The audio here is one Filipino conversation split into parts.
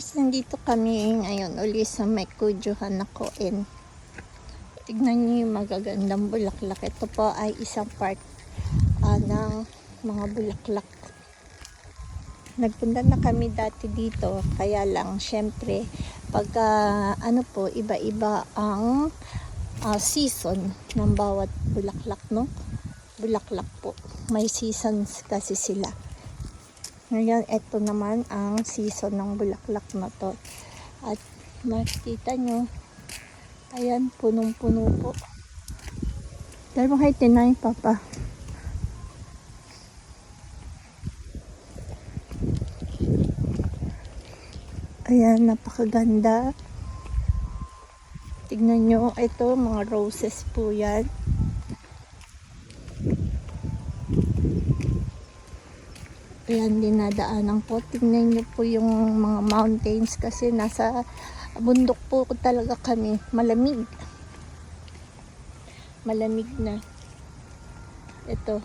Guys, nandito kami ngayon uli sa may Kujuhan ako and tignan niyo yung magagandang bulaklak. Ito po ay isang part ah, ng mga bulaklak. Nagpunta na kami dati dito, kaya lang syempre pagka ano po, iba-iba ang ah, season ng bawat bulaklak, no? Bulaklak po. May seasons kasi sila. Ngayon, ito naman ang season ng bulaklak na to. At makikita nyo, ayan, punong-puno po. Dahil mo kayo tinay, Papa. Ayan, napakaganda. Tignan nyo, ito, mga roses po yan. Ayan, dinadaanan po. Tingnan nyo po yung mga mountains kasi nasa bundok po talaga kami. Malamig. Malamig na. Ito.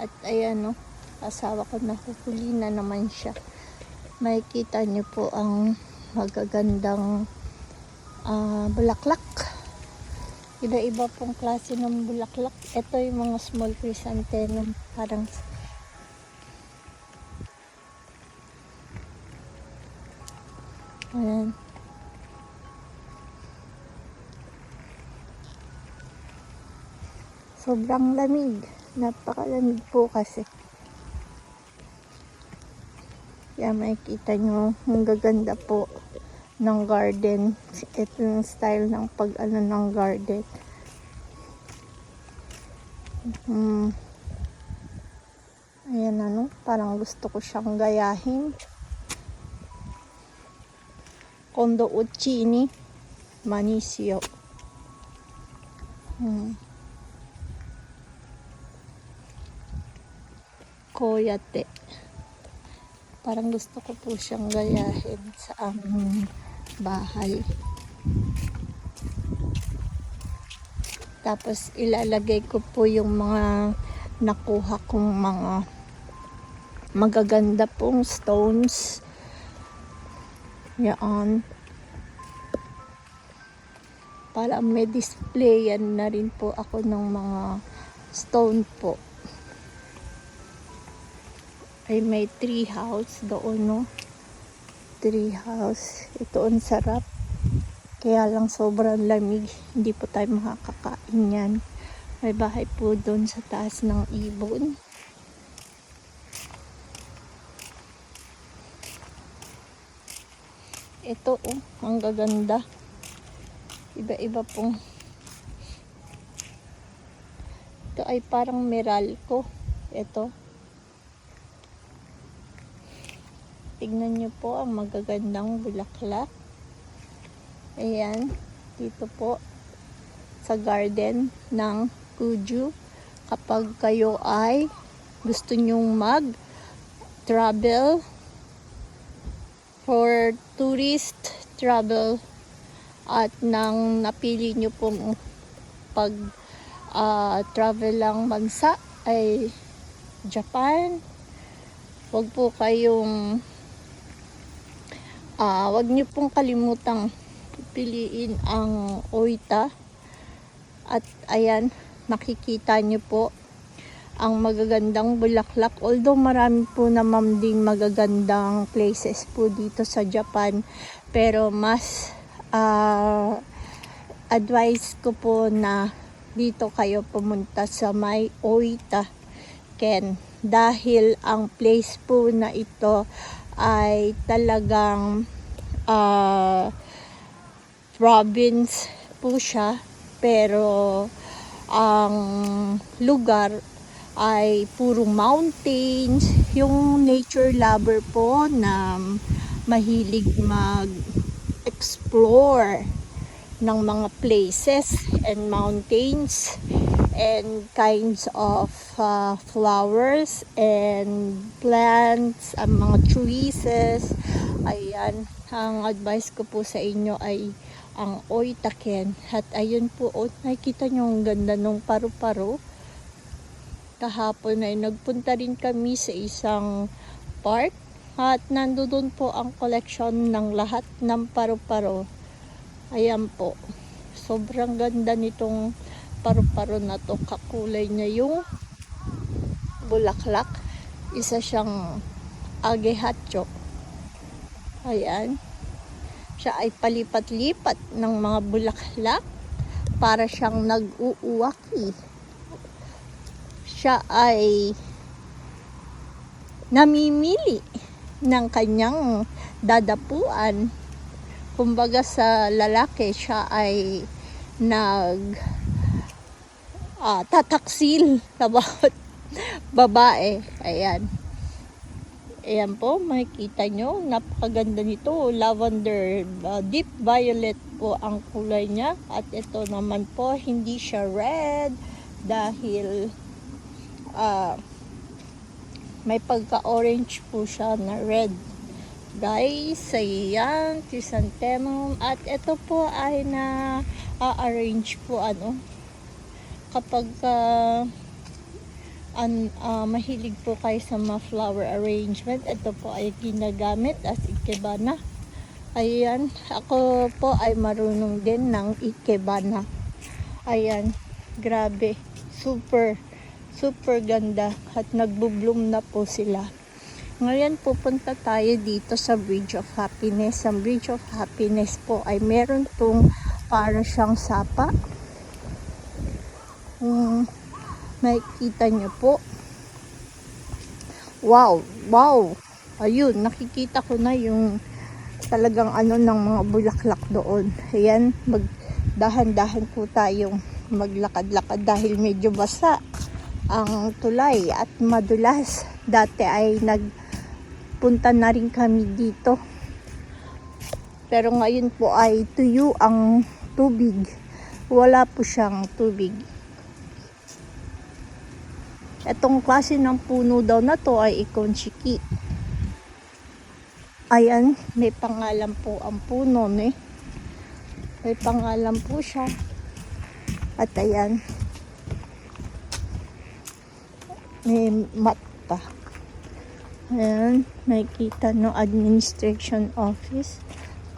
At ayan no, asawa ko nahuhuli na naman siya. Makikita nyo po ang magagandang ah, bulaklak. Iba-iba pong klase ng bulaklak. Ito yung mga small chrysanthemum. Parang Sobrang lamig. Napakalamig po kasi. Kaya makikita nyo, ang gaganda po ng garden. Ito yung style ng pag-ano ng garden. Hmm. Ayan ano, parang gusto ko siyang gayahin. Kondo Uccini Manisio. Hmm. Koyate. Parang gusto ko po siyang gayahin sa aming bahay. Tapos ilalagay ko po yung mga nakuha kong mga magaganda pong stones yan. Para may displayan na rin po ako ng mga stone po. Ay may tree house doon, no? Tree house. Ito ang sarap. Kaya lang sobrang lamig. Hindi po tayo makakakain yan. May bahay po doon sa taas ng ibon. Ito oh, ang gaganda. Iba-iba pong Ito ay parang Meralco. Ito. Tignan nyo po ang magagandang bulaklak. Ayan. Dito po sa garden ng Kuju. Kapag kayo ay gusto nyong mag travel for tourist travel at nang napili nyo pong pag ah, travel lang bansa ay Japan wag po kayong ah, wag nyo pong kalimutang piliin ang Oita at ayan makikita nyo po ang magagandang bulaklak. Although marami po naman ding magagandang places po dito sa Japan. Pero mas ah, advice ko po na dito kayo pumunta sa may Oita Ken. Dahil ang place po na ito ay talagang ah, province po siya. Pero ang lugar ay puro mountains, yung nature lover po na mahilig mag-explore ng mga places and mountains and kinds of uh, flowers and plants, ang mga trees. Ayan, ang advice ko po sa inyo ay ang oitaken. At ayun po, oh, nakikita nyo ang ganda ng paru-paro kahapon ay nagpunta rin kami sa isang park At nandoon po ang collection ng lahat ng paru-paro. Ayan po. Sobrang ganda nitong paru-paro na to. Kakulay niya yung bulaklak. Isa siyang agehatcho. Ayan. Siya ay palipat-lipat ng mga bulaklak para siyang nag-uuwaki. Siya ay namimili ng kanyang dadapuan. Kumbaga sa lalaki, siya ay nag ah, tataksil sa bawat babae. Ayan. Ayan po, makikita nyo, napakaganda nito. Lavender, uh, deep violet po ang kulay niya. At ito naman po, hindi siya red dahil ah, may pagka-orange po siya na red. Guys, ayan, chrysanthemum. At ito po ay na arrange po ano, kapag ah, an, ah, mahilig po kayo sa mga flower arrangement, ito po ay ginagamit as ikebana. Ayan, ako po ay marunong din ng ikebana. Ayan, grabe, super, super ganda at nagbubloom na po sila. Ngayon pupunta tayo dito sa Bridge of Happiness. Ang Bridge of Happiness po ay meron pong para siyang sapa. Kung makikita nyo po. Wow! Wow! Ayun, nakikita ko na yung talagang ano ng mga bulaklak doon. Ayan, mag dahan-dahan po tayong maglakad-lakad dahil medyo basa ang tulay at madulas. Dati ay nagpunta na rin kami dito. Pero ngayon po ay tuyo ang tubig. Wala po siyang tubig. Etong klase ng puno daw na to ay ikonchiki. Ayan, may pangalan po ang puno, ne? May pangalan po siya. At ayan, may mat pa. Ayan, makikita no administration office.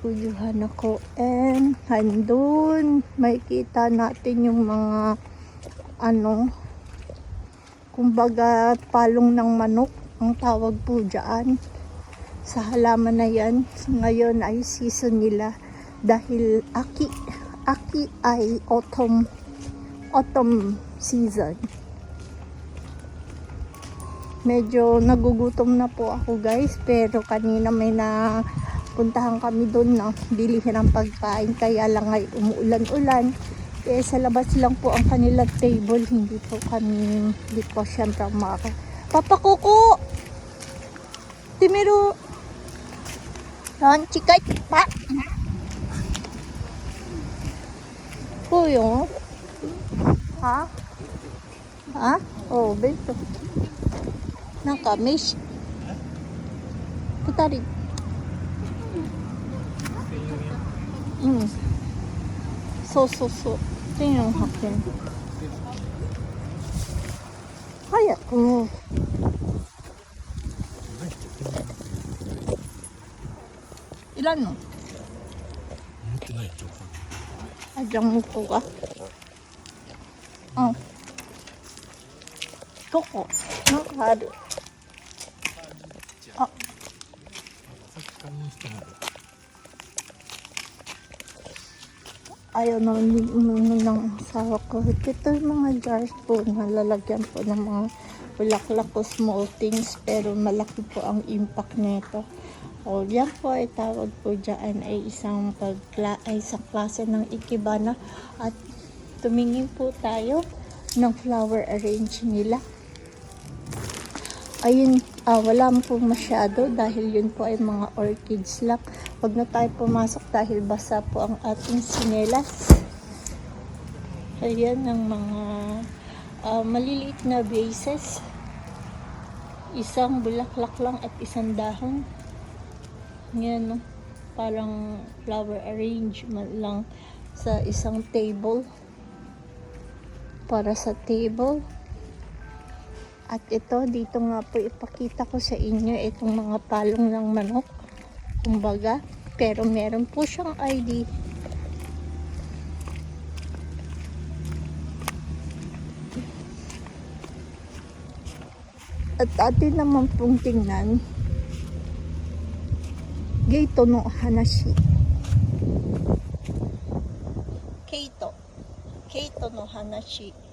Kuyuhan ako. And handun, makikita natin yung mga ano, kumbaga palong ng manok ang tawag po dyan. Sa halaman na yan ngayon ay season nila dahil aki aki ay autumn autumn season. Medyo nagugutom na po ako guys pero kanina may na puntahan kami doon na bilihin ng pagkain kaya lang ay umuulan-ulan kaya sa labas lang po ang kanilang table. Hindi po kami, hindi po siyempre ang maka. Papa Kuko! Timiro! Yan, chikay! Pa! Kuyo? Oh. Ha? Ha? Oh, beto. Nakamish. Kita rin. Mm. そうそうそう。800円早くいらんの？あじゃあもうこが。うん。どこ？なんかある。あ。っ ayaw naman umuno ng asawa ko. Ito yung mga jars po na lalagyan po ng mga bulaklak o small things pero malaki po ang impact nito. O yan po ay tawag po dyan ay isang, pagkla ay isang klase ng ikebana at tumingin po tayo ng flower arrange nila. Ayun, ah, wala po masyado dahil yun po ay mga orchids lang. Huwag na tayo pumasok dahil basa po ang ating sinelas. Ayan ang mga ah, maliliit na vases. Isang bulaklak lang at isang dahon. Yan, no? parang flower arrangement lang sa isang table. Para sa table. At ito, dito nga po ipakita ko sa inyo itong mga palong ng manok. Kumbaga, pero meron po siyang ID. At atin naman pong tingnan, Geito no Hanashi. Keito. Keito no Hanashi.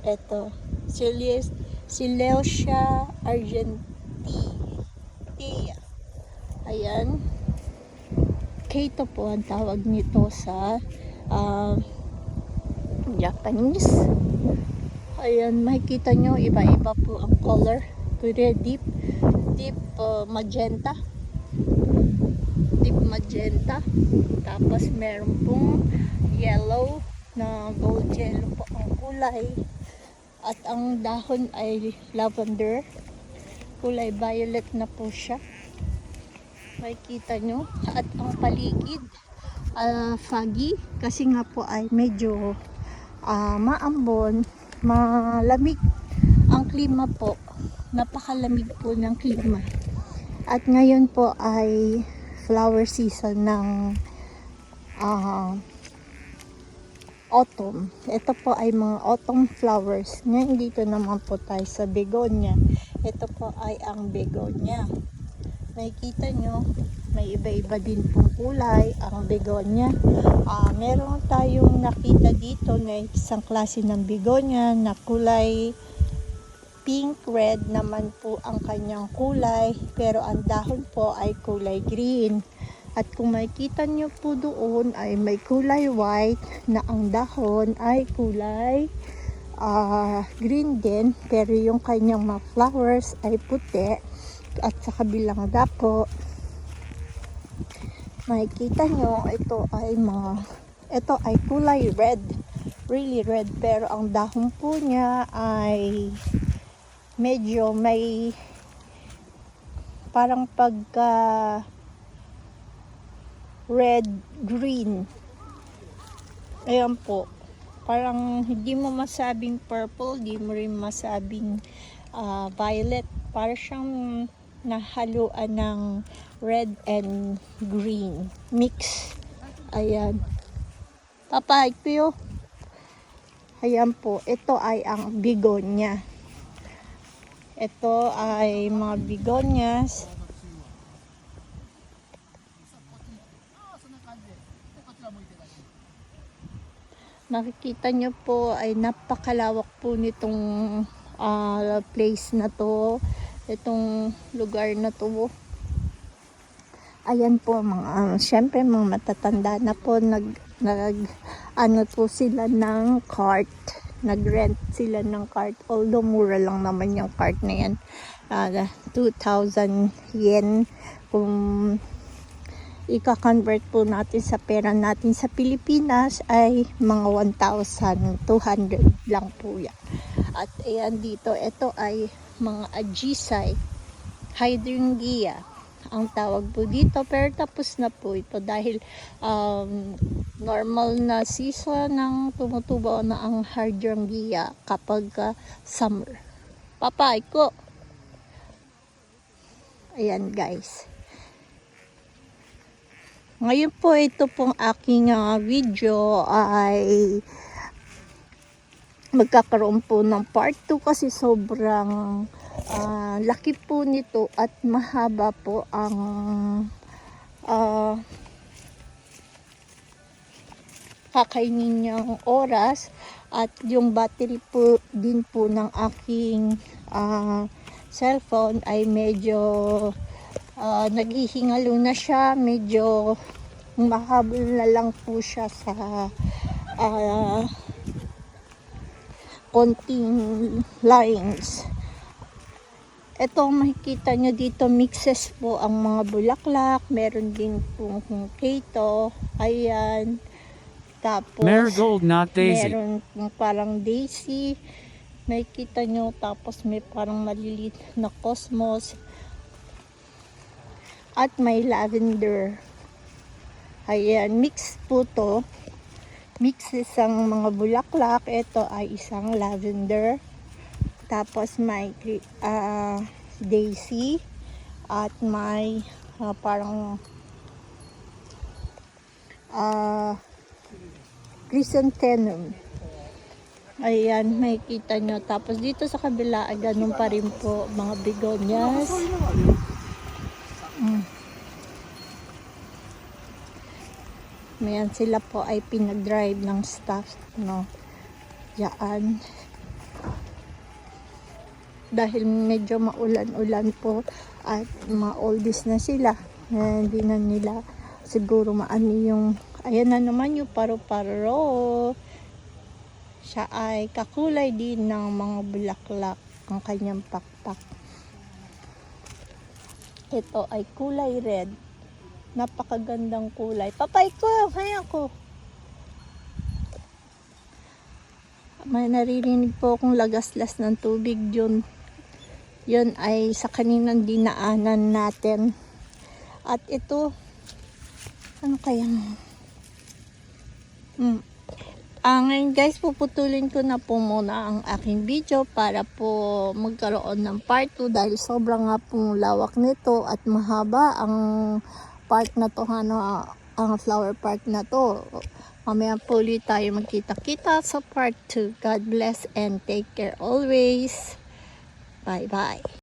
Ito. Siles, Silesia Argentea. Ayan. Keito po ang tawag nito sa ah, Japanese. Ayan, makikita nyo, iba-iba po ang color. Pwede deep, deep uh, magenta. Deep magenta. Tapos meron pong yellow na gold yellow po ang kulay. At ang dahon ay lavender. Kulay violet na po siya. Makikita nyo. At ang paligid, ah, foggy. Kasi nga po ay medyo ah, maambon, malamig ang klima po. Napakalamig po ng klima. At ngayon po ay flower season ng ah, autumn. Ito po ay mga autumn flowers. Ngayon dito naman po tayo sa begonia. Ito po ay ang begonia. Nakikita nyo, may iba-iba din pong kulay ang begonia. Ah, meron tayong nakita dito na isang klase ng begonia na kulay pink red naman po ang kanyang kulay pero ang dahon po ay kulay green. At kung makikita nyo po doon ay may kulay white na ang dahon ay kulay ah, green din. Pero yung kanyang mga flowers ay puti. At sa kabilang dapo makikita nyo ito ay mga ito ay kulay red. Really red. Pero ang dahon po niya ay medyo may parang pagka red green. Ayan po. Parang hindi mo masabing purple hindi mo rin masabing ah, violet. Para siyang nahaluan ng red and green. Mix. Ayan. Papahig ko yun. ayan po. Ito ay ang bigonya ito ay mga begonias Nakikita nyo po ay napakalawak po nitong ah, place na to. Itong lugar na to. Ayan po mga, syempre mga matatanda na po nag, nag ano po sila ng cart. Nag-rent sila ng cart. Although mura lang naman yung cart na yan. Ah, 2,000 yen kung ika-convert po natin sa pera natin sa Pilipinas ay mga 1,200 lang po yan. At ayan dito, ito ay mga ajisay, hydrangea ang tawag po dito. Pero tapos na po ito dahil um, normal na season ng tumutubo na ang hydrangea kapag ah, summer. Papay ko! Ayan guys. Ngayon po ito pong aking ah, video ay magkakaroon po ng part 2 kasi sobrang ah, laki po nito at mahaba po ang ah, kakainin niyang oras at yung battery po din po ng aking ah, cellphone ay medyo ah, naghihingalo na siya, medyo mahabol na lang po siya sa ah, konting lines. Ito makikita nyo dito mixes po ang mga bulaklak, meron din pong keto, ayan. Tapos Marigold, not daisy. meron pong parang daisy, makikita nyo, tapos may parang malilit na cosmos, at may lavender. Ayan, mix po to. mixes ang mga bulaklak. Ito ay isang lavender. Tapos may ah, daisy at may ah, parang ah chrysanthemum. Ayan, makikita nyo. Tapos dito sa kabila, ganun pa rin po mga begonias. Mayan sila po ay pinag-drive ng staff, no? Diyan. Dahil medyo maulan-ulan po at mga oldies na sila. Na hindi na nila siguro maani yung ayan na naman yung paro-paro. Siya ay kakulay din ng mga bulaklak ang kanyang pakpak. Ito ay kulay red. Napakagandang kulay. Papay ko, kaya ko. May naririnig po akong lagaslas ng tubig yun. Yun ay sa kaninang dinaanan natin. At ito, ano kaya? Hmm. Ah, ngayon guys, puputulin ko na po muna ang aking video para po magkaroon ng part 2 dahil sobrang nga pong lawak nito at mahaba ang part na to, ano, ang flower part na to. Mamaya po ulit tayo magkita-kita sa part 2. God bless and take care always. Bye-bye.